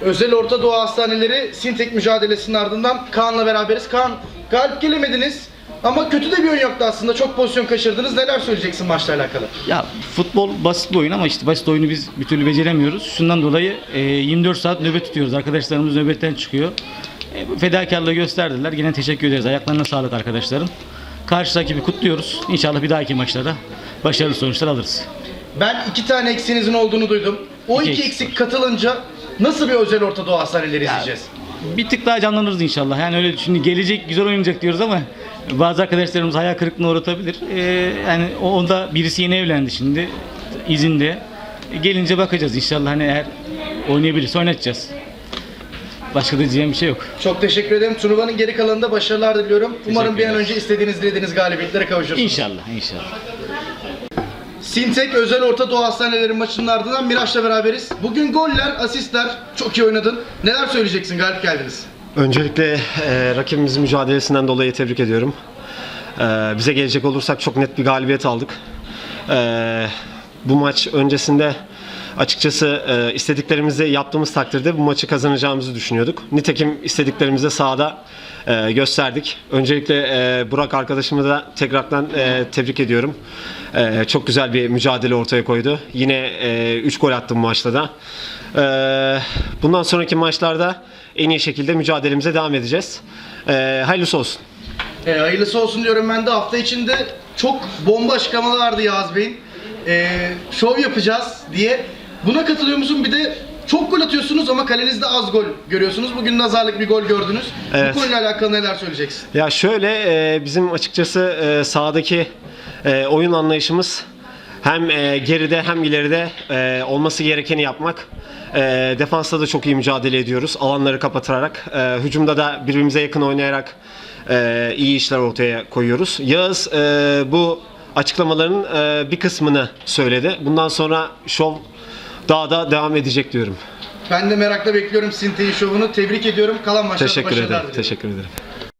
Özel Orta Doğu Hastaneleri Sintek mücadelesinin ardından Kaan'la beraberiz. Kaan galip gelemediniz ama kötü de bir oyun yoktu aslında. Çok pozisyon kaçırdınız. Neler söyleyeceksin maçla alakalı? Ya futbol basit bir oyun ama işte basit oyunu biz bir türlü beceremiyoruz. Şundan dolayı e, 24 saat nöbet tutuyoruz. Arkadaşlarımız nöbetten çıkıyor. E, fedakarlığı gösterdiler. Yine teşekkür ederiz. Ayaklarına sağlık arkadaşların. Karşı rakibi kutluyoruz. İnşallah bir dahaki maçlarda başarılı sonuçlar alırız. Ben iki tane eksiğinizin olduğunu duydum. O İki iki eksik eksik katılınca nasıl bir Özel Orta Doğu Hastaneleri izleyeceğiz? Bir tık daha canlanırız inşallah. Yani öyle şimdi gelecek güzel oynayacak diyoruz ama bazı arkadaşlarımız hayal kırıklığına uğratabilir. E, yani o- onda birisi yeni evlendi şimdi izinde. Gelince bakacağız inşallah hani eğer oynayabilirse oynatacağız. Başka da diyeceğim bir şey yok. Çok teşekkür ederim. Turnuvanın geri kalanında başarılar diliyorum. Umarım bir an önce istediğiniz dilediğiniz galibiyetlere kavuşursunuz. İnşallah, inşallah. Sintek Özel Orta Doğu Hastaneleri maçının ardından Miraç'la beraberiz. Bugün goller, asistler çok iyi oynadın. Neler söyleyeceksin? Galip geldiniz. Öncelikle e, rakibimizin mücadelesinden dolayı tebrik ediyorum. E, bize gelecek olursak çok net bir galibiyet aldık. E, bu maç öncesinde açıkçası e, istediklerimizi yaptığımız takdirde bu maçı kazanacağımızı düşünüyorduk. Nitekim istediklerimizi sahada e, gösterdik. Öncelikle e, Burak arkadaşımı da tekrardan e, tebrik ediyorum. E, çok güzel bir mücadele ortaya koydu. Yine 3 gol attı bu maçta da. E, bundan sonraki maçlarda en iyi şekilde mücadelemize devam edeceğiz. E, hayırlısı olsun. Ee, hayırlısı olsun diyorum ben de hafta içinde çok bomba açıklamalar vardı Yağız Bey'in. Ee, şov yapacağız diye. Buna katılıyor musun? Bir de çok gol atıyorsunuz ama kalenizde az gol görüyorsunuz. Bugün nazarlık bir gol gördünüz. Evet. Bu konuyla alakalı neler söyleyeceksin? Ya şöyle e, bizim açıkçası e, sahadaki e, oyun anlayışımız hem e, geride hem ileride e, olması gerekeni yapmak. E, defansta da çok iyi mücadele ediyoruz. Alanları kapatarak. E, hücumda da birbirimize yakın oynayarak e, iyi işler ortaya koyuyoruz. Yağız e, bu açıklamaların e, bir kısmını söyledi. Bundan sonra şov daha da devam edecek diyorum. Ben de merakla bekliyorum Sinte'yi şovunu. Tebrik ediyorum. Kalan maçlarda Teşekkür başarılar ederim. diliyorum. Teşekkür ederim.